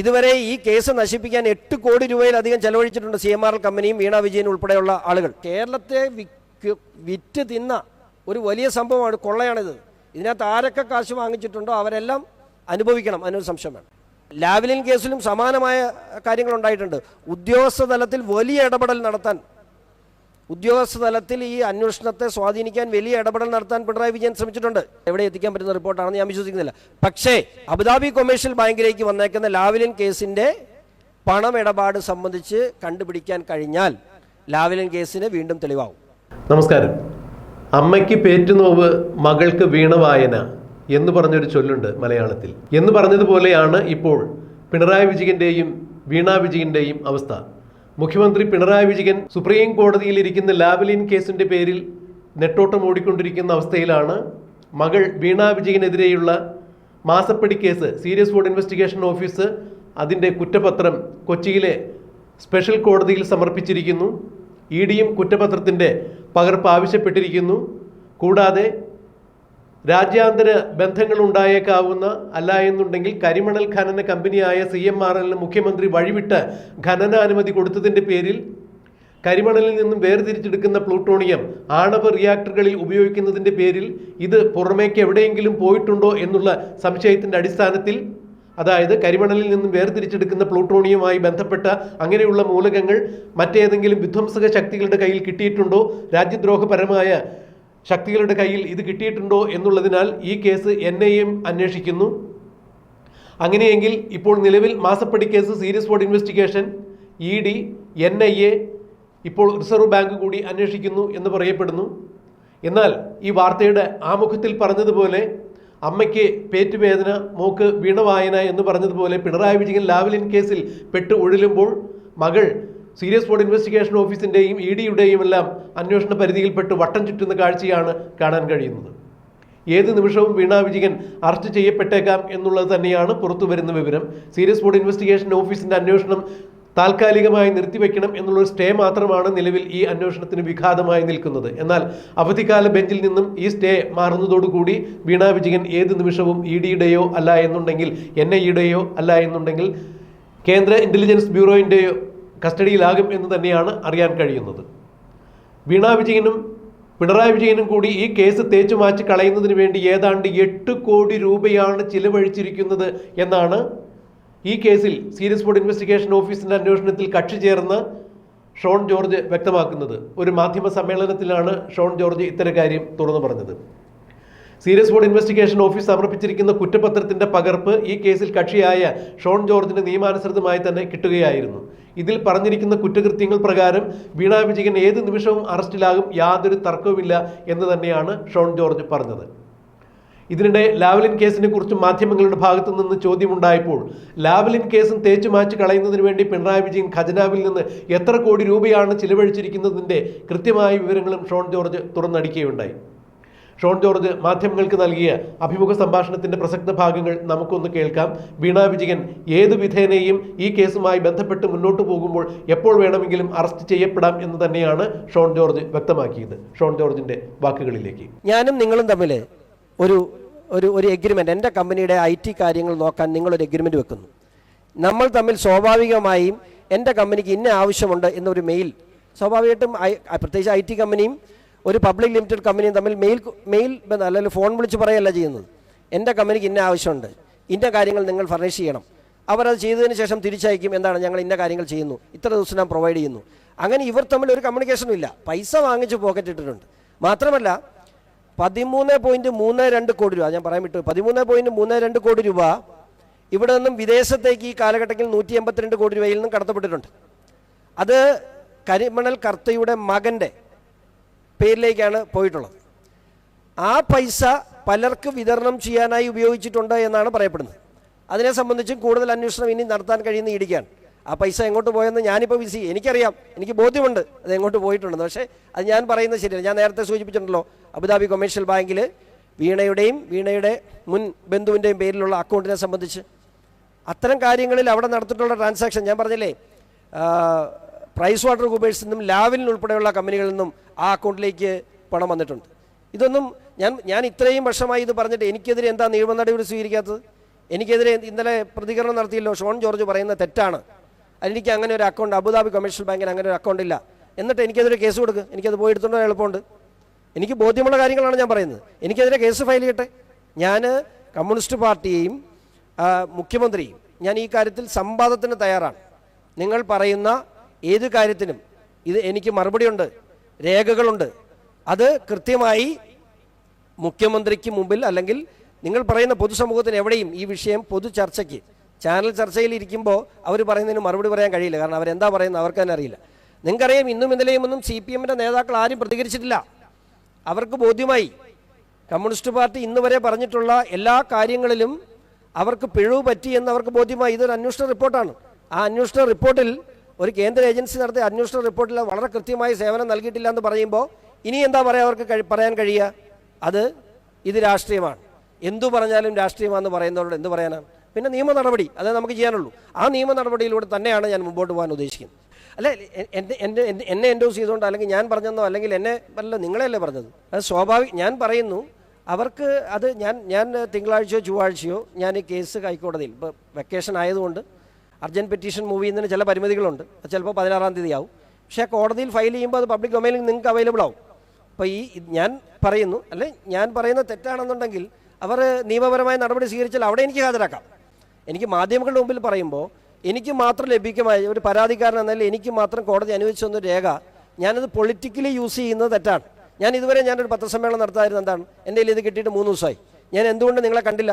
ഇതുവരെ ഈ കേസ് നശിപ്പിക്കാൻ എട്ട് കോടി രൂപയിലധികം ചെലവഴിച്ചിട്ടുണ്ട് സി എം ആർ എൽ കമ്പനിയും വീണ വിജയൻ ഉൾപ്പെടെയുള്ള ആളുകൾ. കേരളത്തെ വിറ്റ് തിന്ന ഒരു വലിയ സംഭവമാണ് കൊള്ളയാണിത്. ഇതിനകത്ത് ആരൊക്കെ കാശ് വാങ്ങിച്ചിട്ടുണ്ടോ അവരെല്ലാം അനുഭവിക്കണം അതിനൊരു സംശയം വേണം ലാവ്ലിൻ കേസിലും സമാനമായ കാര്യങ്ങൾ ഉണ്ടായിട്ടുണ്ട്. ഉദ്യോഗസ്ഥ തലത്തിൽ വലിയ ഇടപെടൽ നടത്താൻ ഉദ്യോഗസ്ഥ തലത്തിൽ ഈ അന്വേഷണത്തെ സ്വാധീനിക്കാൻ വലിയ ഇടപെടൽ നടത്താൻ പിണറായി വിജയൻ ശ്രമിച്ചിട്ടുണ്ട്. എവിടെ എത്തിക്കാൻ പറ്റുന്ന റിപ്പോർട്ടാണെന്ന് ഞാൻ വിശ്വസിക്കുന്നില്ല. പക്ഷേ അബുദാബി കൊമേഴ്ഷ്യൽ ബാങ്കിലേക്ക് വന്നേക്കുന്ന ലാവലിൻ കേസിന്റെ പണമിടപാട് സംബന്ധിച്ച് കണ്ടുപിടിക്കാൻ കഴിഞ്ഞാൽ ലാവലിൻ കേസിന് വീണ്ടും തെളിവാകും നമസ്കാരം. അമ്മയ്ക്ക് പേറ്റുനോവ് മകൾക്ക് വീണവായന എന്ന് പറഞ്ഞൊരു ചൊല്ലുണ്ട് മലയാളത്തിൽ. എന്ന് പറഞ്ഞതുപോലെയാണ് ഇപ്പോൾ പിണറായി വിജയന്റെയും വീണാ വിജയന്റെയും അവസ്ഥ. മുഖ്യമന്ത്രി പിണറായി വിജയൻ സുപ്രീം കോടതിയിൽ ഇരിക്കുന്ന ലാവലിൻ കേസിന്റെ പേരിൽ നെട്ടോട്ടം ഓടിക്കൊണ്ടിരിക്കുന്ന അവസ്ഥയിലാണ് മകൾ വീണ വിജയനെതിരെയുള്ള മാസപ്പടി case serious fraud investigation office അതിന്റെ കുറ്റപത്രം കൊച്ചിയിലെ സ്പെഷ്യൽ കോടതിയിൽ സമർപ്പിച്ചിരിക്കുന്നു. ഇ ഡിയും കുറ്റപത്രത്തിന്റെ പകർപ്പ് ആവശ്യപ്പെട്ടിരിക്കുന്നു. കൂടാതെ രാജ്യാന്തര ബന്ധങ്ങൾ ഉണ്ടായേക്കാവുന്ന അല്ല എന്നുണ്ടെങ്കിൽ കരിമണൽ ഖനന കമ്പനിയായ സി എം ആർ എല്ലിന് മുഖ്യമന്ത്രി വഴിവിട്ട് ഖനനാനുമതി കൊടുത്തതിന്റെ പേരിൽ കരിമണലിൽ നിന്നും വേർതിരിച്ചെടുക്കുന്ന പ്ലൂട്ടോണിയം ആണവ റിയാക്ടറുകളിൽ ഉപയോഗിക്കുന്നതിന്റെ പേരിൽ ഇത് പുറമേക്ക് എവിടെയെങ്കിലും പോയിട്ടുണ്ടോ എന്നുള്ള സംശയത്തിന്റെ അടിസ്ഥാനത്തിൽ അതായത് കരിമണലിൽ നിന്നും വേർതിരിച്ചെടുക്കുന്ന പ്ലൂട്ടോണിയുമായി ബന്ധപ്പെട്ട അങ്ങനെയുള്ള മൂലകങ്ങൾ മറ്റേതെങ്കിലും വിധ്വംസക ശക്തികളുടെ കയ്യിൽ കിട്ടിയിട്ടുണ്ടോ? രാജ്യദ്രോഹപരമായ ശക്തികളുടെ കയ്യിൽ ഇത് കിട്ടിയിട്ടുണ്ടോ എന്നുള്ളതിനാൽ ഈ കേസ് എൻ ഐ എം അന്വേഷിക്കുന്നു. അങ്ങനെയെങ്കിൽ ഇപ്പോൾ നിലവിൽ മാസപ്പടി case serious fraud investigation E D N I A ഇപ്പോൾ റിസർവ് ബാങ്ക് കൂടി അന്വേഷിക്കുന്നു എന്ന് പറയപ്പെടുന്നു. എന്നാൽ ഈ വാർത്തയുടെ ആമുഖത്തിൽ പറഞ്ഞതുപോലെ അമ്മയ്ക്ക് പേറ്റുവേദന മോക്ക് വീണവായന എന്ന് പറഞ്ഞതുപോലെ പിണറായി വിജയൻ ലാവലിൻ കേസിൽ പെട്ട് ഒഴിലുമ്പോൾ മകൾ സീരിയസ് ഫോർഡ് ഇൻവെസ്റ്റിഗേഷൻ ഓഫീസിന്റെയും ഇ ഡിയുടെയും എല്ലാം അന്വേഷണ പരിധിയിൽപ്പെട്ട് വട്ടം ചുറ്റുന്ന കാഴ്ചയാണ് കാണാൻ കഴിയുന്നത്. ഏത് നിമിഷവും വീണ വിജയൻ അറസ്റ്റ് ചെയ്യപ്പെട്ടേക്കാം എന്നുള്ളത് തന്നെയാണ് പുറത്തു വരുന്ന വിവരം. സീരിയസ് ഫോർഡ് ഇൻവെസ്റ്റിഗേഷൻ ഓഫീസിന്റെ അന്വേഷണം താൽക്കാലികമായി നിർത്തിവെക്കണം എന്നുള്ളൊരു സ്റ്റേ മാത്രമാണ് നിലവിൽ ഈ അന്വേഷണത്തിന് വിഘാതമായി നിൽക്കുന്നത്. എന്നാൽ അവധിക്കാല ബെഞ്ചിൽ നിന്നും ഈ സ്റ്റേ മാറുന്നതോടുകൂടി വീണ വിജയൻ ഏത് നിമിഷവും ഇ ഡിയുടെയോ അല്ല എന്നുണ്ടെങ്കിൽ എൻ ഐ യുടെയോ അല്ല എന്നുണ്ടെങ്കിൽ കേന്ദ്ര ഇന്റലിജൻസ് ബ്യൂറോയിന്റെയോ കസ്റ്റഡിയിലാകും എന്ന് തന്നെയാണ് അറിയാൻ കഴിയുന്നത്. വീണ വിജയനും പിണറായി വിജയനും കൂടി ഈ കേസ് തേച്ചു മാറ്റി കളയുന്നതിന് വേണ്ടി ഏതാണ്ട് എട്ട് കോടി രൂപയാണ് ചിലവഴിച്ചിരിക്കുന്നത് എന്നാണ് ഈ കേസിൽ സീരിയസ് ബോർഡ് ഇൻവെസ്റ്റിഗേഷൻ ഓഫീസിന്റെ അന്വേഷണത്തിൽ കക്ഷി ചേർന്ന് ഷോൺ ജോർജ് വ്യക്തമാക്കുന്നത്. ഒരു മാധ്യമ സമ്മേളനത്തിലാണ് ഷോൺ ജോർജ് ഇത്തരം കാര്യം തുറന്നു പറഞ്ഞത്. സീരിയസ് ബോർഡ് ഇൻവെസ്റ്റിഗേഷൻ ഓഫീസ് സമർപ്പിച്ചിരിക്കുന്ന കുറ്റപത്രത്തിന്റെ പകർപ്പ് ഈ കേസിൽ കക്ഷിയായ ഷോൺ ജോർജിന് നിയമാനുസൃതമായി തന്നെ കിട്ടുകയായിരുന്നു. ഇതിൽ പറഞ്ഞിരിക്കുന്ന കുറ്റകൃത്യങ്ങൾ പ്രകാരം വീണ വിജയൻ ഏത് നിമിഷവും അറസ്റ്റിലാകും യാതൊരു തർക്കവുമില്ല എന്ന് തന്നെയാണ് ഷോൺ ജോർജ് പറഞ്ഞത്. ഇതിനിടെ ലാവലിൻ കേസിനെ കുറിച്ച് മാധ്യമങ്ങളുടെ ഭാഗത്തു നിന്ന് ചോദ്യമുണ്ടായപ്പോൾ ലാവലിൻ കേസും തേച്ചു മാച്ച് കളയുന്നതിന് വേണ്ടി പിണറായി വിജയൻ ഖജനാവിൽ നിന്ന് എത്ര കോടി രൂപയാണ് ചിലവഴിച്ചിരിക്കുന്നതിന്റെ കൃത്യമായ വിവരങ്ങളും ഷോൺ ജോർജ് തുറന്നടിക്കുകയുണ്ടായി. ഷോൺ ജോർജ് മാധ്യമങ്ങൾക്ക് നൽകിയ അഭിമുഖ സംഭാഷണത്തിന്റെ പ്രസക്ത ഭാഗങ്ങൾ നമുക്കൊന്ന് കേൾക്കാം. വീണ വിജയൻ ഏത് വിധേനയും ഈ കേസുമായി ബന്ധപ്പെട്ട് മുന്നോട്ട് പോകുമ്പോൾ എപ്പോൾ വേണമെങ്കിലും അറസ്റ്റ് ചെയ്യപ്പെടാം എന്ന് തന്നെയാണ് ഷോൺ ജോർജ് വ്യക്തമാക്കിയത്. ഷോൺ ജോർജിന്റെ വാക്കുകളിലേക്ക്. ഞാനും നിങ്ങളും തമ്മിൽ ഒരു ഒരു ഒരു എഗ്രിമെന്റ് എന്റെ കമ്പനിയുടെ ഐ ടി കാര്യങ്ങൾ നോക്കാൻ നിങ്ങളൊരു എഗ്രിമെന്റ് വെക്കുന്നു. നമ്മൾ തമ്മിൽ സ്വാഭാവികമായും എന്റെ കമ്പനിക്ക് ഇന്ന ആവശ്യമുണ്ട് എന്നൊരു മെയിൽ സ്വാഭാവികമായിട്ടും പ്രത്യേകിച്ച് ഐ ടി കമ്പനിയും ഒരു പബ്ലിക് ലിമിറ്റഡ് കമ്പനിയും തമ്മിൽ മെയിൽ മെയിൽ ബന്ധം അല്ലെങ്കിൽ ഫോൺ വിളിച്ച് പറയല്ല ചെയ്യുന്നത്. എന്റെ കമ്പനിക്ക് ഇന്ന ആവശ്യമുണ്ട്. ഇന്ന കാര്യങ്ങൾ നിങ്ങൾ ഫർണിഷ് ചെയ്യണം. അവരത് ചെയ്തതിന് ശേഷം തിരിച്ചയക്കും എന്താണ് ഞങ്ങൾ ഇന്ന കാര്യങ്ങൾ ചെയ്യുന്നു. ഇത്ര ദിവസം ഞാൻ പ്രൊവൈഡ് ചെയ്യുന്നു. അങ്ങനെ ഇവർ തമ്മിൽ ഒരു കമ്മ്യൂണിക്കേഷനും ഇല്ല. പൈസ വാങ്ങിച്ച് പോക്കറ്റ് ഇട്ടിട്ടുണ്ട്. മാത്രമല്ല പതിമൂന്ന് പോയിന്റ് മൂന്ന് രണ്ട് കോടി രൂപ ഞാൻ പറയാൻ വിട്ടു പതിമൂന്ന് പോയിന്റ് മൂന്ന് രണ്ട് കോടി രൂപ ഇവിടെ നിന്നും വിദേശത്തേക്ക് ഈ കാലഘട്ടത്തിൽ നൂറ്റി എൺപത്തിരണ്ട് കോടി രൂപയിൽ നിന്നും കടത്തപ്പെട്ടിട്ടുണ്ട്. അത് കരിമണൽ കർത്തയുടെ മകന്റെ പേരിലേക്കാണ് പോയിട്ടുള്ളത്. ആ പൈസ പലർക്ക് വിതരണം ചെയ്യാനായി ഉപയോഗിച്ചിട്ടുണ്ട് എന്നാണ് പറയപ്പെടുന്നത്. അതിനെ സംബന്ധിച്ചും കൂടുതൽ അന്വേഷണം ഇനി നടത്താൻ കഴിയുന്ന ഇടിക്കാണ്. ആ പൈസ എങ്ങോട്ട് പോയെന്ന് ഞാനിപ്പോൾ വിസി എനിക്കറിയാം. എനിക്ക് ബോധ്യമുണ്ട് അത് എങ്ങോട്ട് പോയിട്ടുണ്ടെന്ന്. പക്ഷേ അത് ഞാൻ പറയുന്നത് ശരിയാണ് ഞാൻ നേരത്തെ സൂചിപ്പിച്ചിട്ടുണ്ടല്ലോ അബുദാബി കൊമേഴ്ഷ്യൽ ബാങ്കിൽ വീണയുടെയും വീണയുടെ മുൻ ബന്ധുവിന്റെയും പേരിലുള്ള അക്കൗണ്ടിനെ സംബന്ധിച്ച്. അത്തരം കാര്യങ്ങളിൽ അവിടെ നടത്തിയിട്ടുള്ള ട്രാൻസാക്ഷൻ ഞാൻ പറഞ്ഞില്ലേ പ്രൈസ് വാട്ടർ കൂബേഴ്സിൽ നിന്നും ലാവിൽ ഉൾപ്പെടെയുള്ള കമ്പനികളിൽ നിന്നും ആ അക്കൗണ്ടിലേക്ക് പണം വന്നിട്ടുണ്ട്. ഇതൊന്നും ഞാൻ ഞാൻ ഇത്രയും വർഷമായി ഇത് പറഞ്ഞിട്ട് എനിക്കെതിരെ എന്താ നിയമ നടപടി സ്വീകരിക്കാത്തത്? എനിക്കെതിരെ ഇന്നലെ പ്രതികരണം നടത്തിയല്ലോ. ഷോൺ ജോർജ് പറയുന്ന തെറ്റാണ്. അതിനെനിക്ക് അങ്ങനെ ഒരു അക്കൗണ്ട് അബുദാബി കമേഴ്ഷ്യൽ ബാങ്കിന് അങ്ങനെ ഒരു അക്കൗണ്ട് ഇല്ല. എന്നിട്ട് എനിക്കെതിരെ കേസ് കൊടുക്കുക എനിക്കത് പോയി എടുത്തുകൊണ്ട് വരാൻ എളുപ്പമുണ്ട്. എനിക്ക് ബോധ്യമുള്ള കാര്യങ്ങളാണ് ഞാൻ പറയുന്നത്. എനിക്കെതിരെ കേസ് ഫയൽ ചെയ്യട്ടെ? ഞാൻ കമ്മ്യൂണിസ്റ്റ് പാർട്ടിയെയും മുഖ്യമന്ത്രിയും ഞാൻ ഈ കാര്യത്തിൽ സംവാദത്തിന് തയ്യാറാണ്. നിങ്ങൾ പറയുന്ന ഏത് കാര്യത്തിനും ഇത് എനിക്ക് മറുപടിയുണ്ട് രേഖകളുണ്ട്. അത് കൃത്യമായി മുഖ്യമന്ത്രിക്ക് മുമ്പിൽ അല്ലെങ്കിൽ നിങ്ങൾ പറയുന്ന പൊതുസമൂഹത്തിന് എവിടെയും ഈ വിഷയം പൊതു ചർച്ചയ്ക്ക് ചാനൽ ചർച്ചയിൽ ഇരിക്കുമ്പോൾ അവർ പറയുന്നതിന് മറുപടി പറയാൻ കഴിയില്ല. കാരണം അവരെന്താ പറയുന്നത് അവർക്ക് തന്നെ അറിയില്ല. നിങ്ങൾക്കറിയാം ഇന്നും ഇന്നലെയും ഒന്നും സി പി എമ്മിന്റെ നേതാക്കൾ ആരും പ്രതികരിച്ചിട്ടില്ല. അവർക്ക് ബോധ്യമായി. കമ്മ്യൂണിസ്റ്റ് പാർട്ടി ഇന്ന് വരെ പറഞ്ഞിട്ടുള്ള എല്ലാ കാര്യങ്ങളിലും അവർക്ക് പിഴവ് പറ്റി എന്ന് അവർക്ക് ബോധ്യമായി. ഇതൊരു അന്വേഷണ റിപ്പോർട്ടാണ്. ആ അന്വേഷണ റിപ്പോർട്ടിൽ ഒരു കേന്ദ്ര ഏജൻസി നടത്തിയ അന്വേഷണ റിപ്പോർട്ടിൽ വളരെ കൃത്യമായി സേവനം നൽകിയിട്ടില്ല എന്ന് പറയുമ്പോൾ ഇനി എന്താ പറയുക അവർക്ക് പറയാൻ കഴിയുക? അത് ഇത് രാഷ്ട്രീയമാണ്. എന്തു പറഞ്ഞാലും രാഷ്ട്രീയമാണെന്ന് പറയുന്നവരോട് എന്ത് പറയാനാണ്? പിന്നെ നിയമ നടപടി അതേ നമുക്ക് ചെയ്യാനുള്ളൂ. ആ നിയമ നടപടിയിലൂടെ തന്നെയാണ് ഞാൻ മുമ്പോട്ട് പോകാൻ ഉദ്ദേശിക്കുന്നത്. അല്ല എന്റെ എന്റെ- എന്നെ എൻഡോസ് ചെയ്തുകൊണ്ട് അല്ലെങ്കിൽ ഞാൻ പറഞ്ഞെന്നോ അല്ലെങ്കിൽ എന്നെ അല്ല നിങ്ങളെയല്ലേ പറഞ്ഞത്? അത് സ്വാഭാവിക ഞാൻ പറയുന്നു അവർക്ക് അത് ഞാൻ ഞാൻ തിങ്കളാഴ്ചയോ ചൊവ്വാഴ്ചയോ ഞാൻ ഈ കേസ് ഹൈക്കോടതിയിൽ ഇപ്പോൾ വെക്കേഷൻ ആയതുകൊണ്ട് അർജന്റ് പെറ്റീഷൻ മൂവ് ചെയ്യുന്നതിന് ചില പരിമിതികളുണ്ട്. അത് ചിലപ്പോൾ പതിനാറാം തീയതി ആവും പക്ഷേ കോടതിയിൽ ഫയൽ ചെയ്യുമ്പോൾ അത് പബ്ലിക് ഡൊമൈനിൽ നിങ്ങൾക്ക് അവൈലബിൾ ആവും. അപ്പോൾ ഈ ഞാൻ പറയുന്നു അല്ലെ ഞാൻ പറയുന്ന തെറ്റാണെന്നുണ്ടെങ്കിൽ അവർ നിയമപരമായ നടപടി സ്വീകരിച്ചാൽ അവിടെ എനിക്ക് ഹാജരാക്കാം. എനിക്ക് മാധ്യമങ്ങളുടെ മുമ്പിൽ പറയുമ്പോൾ എനിക്ക് മാത്രം ലഭിക്കുമായ ഒരു പരാതിക്കാരൻ എന്നല്ല എനിക്ക് മാത്രം കോടതി അനുവദിച്ചു തന്ന രേഖ ഞാനത് പൊളിറ്റിക്കലി യൂസ് ചെയ്യുന്നത് തെറ്റാണ്. ഞാൻ ഇതുവരെ ഞാനൊരു പത്രസമ്മേളനം നടത്താതിരുന്നത് എന്താണ്? എന്റെ കയ്യിൽ ഇത് കിട്ടിയിട്ട് മൂന്ന് ദിവസമായി. ഞാൻ എന്തുകൊണ്ട് നിങ്ങളെ കണ്ടില്ല?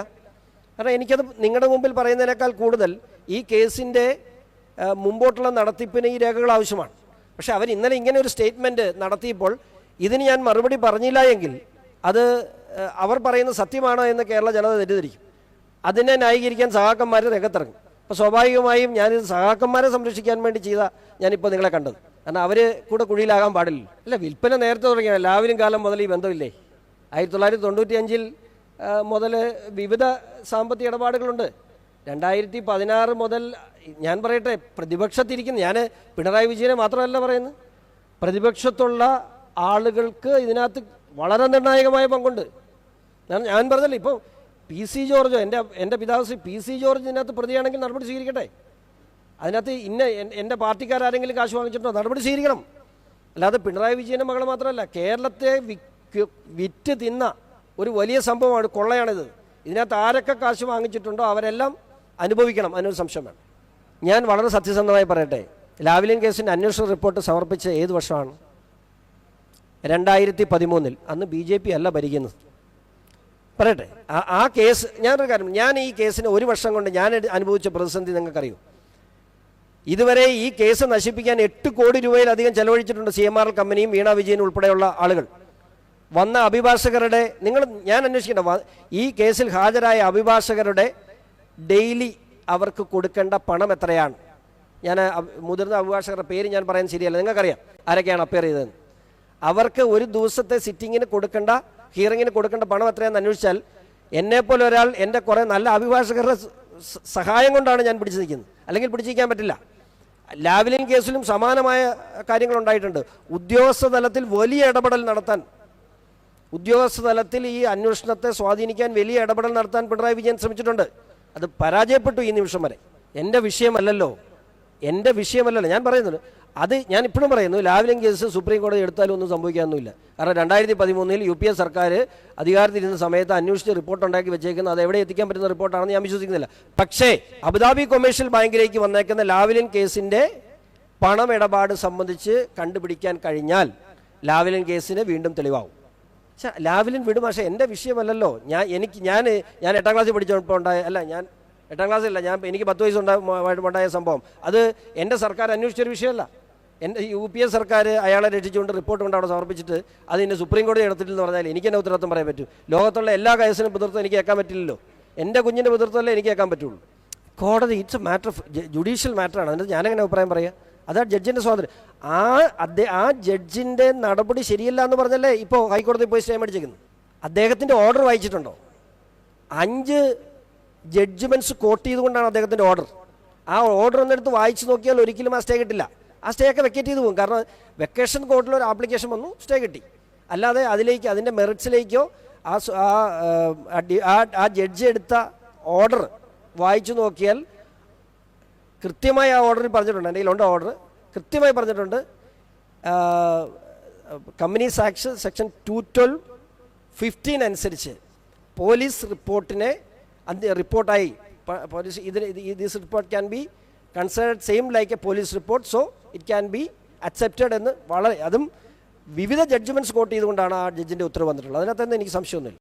കാരണം എനിക്കത് നിങ്ങളുടെ മുമ്പിൽ പറയുന്നതിനേക്കാൾ കൂടുതൽ ഈ കേസിന്റെ മുമ്പോട്ടുള്ള നടത്തിപ്പിന് ഈ രേഖകൾ ആവശ്യമാണ്. പക്ഷേ അവർ ഇന്നലെ ഇങ്ങനെ ഒരു സ്റ്റേറ്റ്മെന്റ് നടത്തിയപ്പോൾ ഇതിന് ഞാൻ മറുപടി പറഞ്ഞില്ല എങ്കിൽ അത് അവർ പറയുന്ന സത്യമാണോ എന്ന് കേരള ജനത തെറ്റിദ്ധരിക്കും. അതിനെ ന്യായീകരിക്കാൻ സഹാക്കന്മാർ രംഗത്തിറങ്ങും. അപ്പോൾ സ്വാഭാവികമായും ഞാനിത് സഹാക്കന്മാരെ സംരക്ഷിക്കാൻ വേണ്ടി ചെയ്ത ഞാനിപ്പോൾ നിങ്ങളെ കണ്ടത്. കാരണം അവർ കൂടെ കുഴിയിലാകാൻ പാടില്ല അല്ല വിൽപ്പന നേരത്തെ തുടങ്ങിയാണ് എല്ലാവരും കാലം മുതൽ ഈ ബന്ധമില്ലേ? ആയിരത്തി തൊള്ളായിരത്തി തൊണ്ണൂറ്റി അഞ്ചിൽ മുതൽ വിവിധ സാമ്പത്തിക ഇടപാടുകളുണ്ട്. രണ്ടായിരത്തി പതിനാറ് മുതൽ ഞാൻ പറയട്ടെ പ്രതിപക്ഷത്തിരിക്കുന്ന. ഞാൻ പിണറായി വിജയനെ മാത്രമല്ല പറയുന്നത്. പ്രതിപക്ഷത്തുള്ള ആളുകൾക്ക് ഇതിനകത്ത് വളരെ നിർണായകമായ പങ്കുണ്ട്. ഞാൻ പറഞ്ഞല്ലോ ഇപ്പോൾ പി സി ജോർജോ എന്റെ എന്റെ പിതാവ് ശ്രീ പി സി ജോർജ് ഇതിനകത്ത് പ്രതിയാണെങ്കിൽ നടപടി സ്വീകരിക്കട്ടെ? അതിനകത്ത് ഇന്ന എൻ- എന്റെ പാർട്ടിക്കാരെങ്കിലും കാശ് വാങ്ങിച്ചിട്ടുണ്ടോ? നടപടി സ്വീകരിക്കണം. അല്ലാതെ പിണറായി വിജയന്റെ മകൾ മാത്രമല്ല കേരളത്തെ വിറ്റ് തിന്ന ഒരു വലിയ സംഭവമാണ്. കൊള്ളയാണിത്. ഇതിനകത്ത് ആരൊക്കെ കാശ് വാങ്ങിച്ചിട്ടുണ്ടോ അവരെല്ലാം അനുഭവിക്കണം. അതിനൊരു സംശയം വേണം. ഞാൻ വളരെ സത്യസന്ധമായി പറയട്ടെ. ലാവ്ലിൻ കേസിന്റെ അന്വേഷണ റിപ്പോർട്ട് സമർപ്പിച്ച ഏത് വർഷമാണ്? രണ്ടായിരത്തി പതിമൂന്നിൽ അന്ന് ബി ജെ പി അല്ല ഭരിക്കുന്നത്. പറയട്ടെ. ആ കേസ് ഞാനൊരു കാര്യം ഞാൻ ഈ കേസിന് ഒരു വർഷം കൊണ്ട് ഞാൻ അനുഭവിച്ച പ്രതിസന്ധി നിങ്ങൾക്കറിയൂ? ഇതുവരെ ഈ കേസ് നശിപ്പിക്കാൻ എട്ട് കോടി രൂപയിലധികം ചെലവഴിച്ചിട്ടുണ്ട് സി എം ആർ എൽ കമ്പനിയും വീണ വിജയൻ ഉൾപ്പെടെയുള്ള ആളുകൾ. വന്ന അഭിഭാഷകരുടെ നിങ്ങൾ ഞാൻ അന്വേഷിക്കേണ്ട ഈ കേസിൽ ഹാജരായ അഭിഭാഷകരുടെ ഡെയിലി അവർക്ക് കൊടുക്കേണ്ട പണം എത്രയാണ്? ഞാൻ മുതിർന്ന അഭിഭാഷകരുടെ പേര് ഞാൻ പറയാൻ ശരിയല്ല. നിങ്ങൾക്കറിയാം ആരൊക്കെയാണ് അപ്പയർ ചെയ്തതെന്ന്. അവർക്ക് ഒരു ദിവസത്തെ സിറ്റിങ്ങിന് കൊടുക്കേണ്ട ഹിയറിങ്ങിന് കൊടുക്കേണ്ട പണം എത്രയാണെന്ന് അന്വേഷിച്ചാൽ എന്നെപ്പോലെ ഒരാൾ എന്റെ കുറേ നല്ല അഭിഭാഷകരുടെ സഹായം കൊണ്ടാണ് ഞാൻ പിടിച്ചു നിൽക്കുന്നത്. അല്ലെങ്കിൽ പിടിച്ചിരിക്കാൻ പറ്റില്ല. ലാവ്ലിൻ കേസിലും സമാനമായ കാര്യങ്ങളുണ്ടായിട്ടുണ്ട് ഉദ്യോഗസ്ഥ തലത്തിൽ വലിയ ഇടപെടൽ നടത്താൻ ഉദ്യോഗസ്ഥ തലത്തിൽ ഈ അന്വേഷണത്തെ സ്വാധീനിക്കാൻ വലിയ ഇടപെടൽ നടത്താൻ പിണറായി വിജയൻ ശ്രമിച്ചിട്ടുണ്ട്. അത് പരാജയപ്പെട്ടു ഈ നിമിഷം വരെ. എന്റെ വിഷയമല്ലല്ലോ. എന്റെ വിഷയമല്ലല്ലോ. ഞാൻ പറയുന്നത് അത് ഞാൻ ഇപ്പോഴും പറയുന്നു ലാവ്ലിംഗ് കേസ് സുപ്രീം കോടതി എടുത്താലും ഒന്നും സംഭവിക്കാനൊന്നുമില്ല. കാരണം രണ്ടായിരത്തി പതിമൂന്നിൽ യു പി എ സർക്കാർ അധികാരത്തിലിരുന്ന സമയത്ത് അന്വേഷിച്ച് റിപ്പോർട്ട് ഉണ്ടാക്കി വെച്ചേക്കുന്നത് അത് എവിടെ എത്തിക്കാൻ പറ്റുന്ന റിപ്പോർട്ടാണെന്ന് ഞാൻ വിശ്വസിക്കുന്നില്ല. പക്ഷേ അബുദാബി കൊമേഴ്ഷ്യൽ ബാങ്കിലേക്ക് വന്നേക്കുന്ന ലാവ്ലിൻ കേസിന്റെ പണമിടപാട് സംബന്ധിച്ച് കണ്ടുപിടിക്കാൻ കഴിഞ്ഞാൽ ലാവ്ലിൻ കേസിന് വീണ്ടും തെളിവാവും. പക്ഷേ ലാവിലിൻ വിടും. പക്ഷേ എന്റെ വിഷയമല്ലല്ലോ. ഞാൻ എനിക്ക് ഞാൻ ഞാൻ എട്ടാം ക്ലാസ്സിൽ പഠിച്ചപ്പോൾ ഉണ്ടായ അല്ല ഞാൻ എട്ടാം ക്ലാസ്സിലല്ല ഞാൻ എനിക്ക് പത്ത് വയസ്സ് ഉണ്ടായ ഉണ്ടായ സംഭവം. അത് എന്റെ സർക്കാർ അന്വേഷിച്ചൊരു വിഷയമല്ല. എന്റെ യു പി എ സർക്കാർ അയാളെ രക്ഷിച്ചുകൊണ്ട് റിപ്പോർട്ട് കൊണ്ട് അവിടെ സമർപ്പിച്ചിട്ട് അത് ഇന്ന് സുപ്രീം കോടതി എടുത്തിട്ടില്ലെന്ന് പറഞ്ഞാൽ എനിക്ക് എന്നെ ഉത്തരവാദിത്വം പറയാൻ പറ്റും? ലോകത്തുള്ള എല്ലാ കേസിനും പിതൃത്വം എനിക്ക് കേൾക്കാൻ പറ്റില്ലല്ലോ. എന്റെ കുഞ്ഞിന്റെ പിതൃത്വമല്ലേ എനിക്ക് കേൾക്കാൻ പറ്റുള്ളൂ. കോടതി it's a matter of judicial മാറ്ററാണ് അതിന്റെ ഞാനെങ്ങനെ അഭിപ്രായം പറയാം? അതാണ് ജഡ്ജിന്റെ സ്വാതന്ത്ര്യം. ആ അദ്ദേഹം ആ ജഡ്ജിന്റെ നടപടി ശരിയല്ല എന്ന് പറഞ്ഞല്ലേ ഇപ്പോൾ ഹൈക്കോടതി പോയി സ്റ്റേ മേടിച്ചിരിക്കുന്നു അദ്ദേഹത്തിന്റെ ഓർഡർ വായിച്ചിട്ടുണ്ടോ? അഞ്ച് ജഡ്ജ്മെന്റ്സ് കോട്ട് ചെയ്തുകൊണ്ടാണ് അദ്ദേഹത്തിന്റെ ഓർഡർ. ആ ഓർഡർ ഒന്നെടുത്ത് വായിച്ചു നോക്കിയാൽ ഒരിക്കലും ആ സ്റ്റേ കിട്ടില്ല. ആ സ്റ്റേ ഒക്കെ വെക്കേറ്റ് ചെയ്തു പോകും. കാരണം വെക്കേഷൻ കോർട്ടിൽ ഒരു ആപ്ലിക്കേഷൻ വന്നു സ്റ്റേ കിട്ടി. അല്ലാതെ അതിലേക്ക് അതിന്റെ മെറിറ്റ്സിലേക്കോ ആ ആ ജഡ്ജി എടുത്ത ഓർഡർ വായിച്ചു നോക്കിയാൽ കൃത്യമായി ആ ഓർഡറിൽ പറഞ്ഞിട്ടുണ്ട്. എന്റെ കയ്യിലുണ്ട് ഓർഡർ. കൃത്യമായി പറഞ്ഞിട്ടുണ്ട്. Companies action section two twelve fifteen അനുസരിച്ച് പോലീസ് റിപ്പോർട്ടിനെ റിപ്പോർട്ടായി. പോലീസ് ഇതിന് this report can be considered same like a police report so it can be accepted എന്ന് വളരെ അതും വിവിധ ജഡ്ജ്മെന്റ്സ് കോട്ട് ചെയ്തുകൊണ്ടാണ് ആ ജഡ്ജിന്റെ ഉത്തരവ് വന്നിട്ടുള്ളത്. അതിനകത്ത് എനിക്ക് സംശയമൊന്നുമില്ല.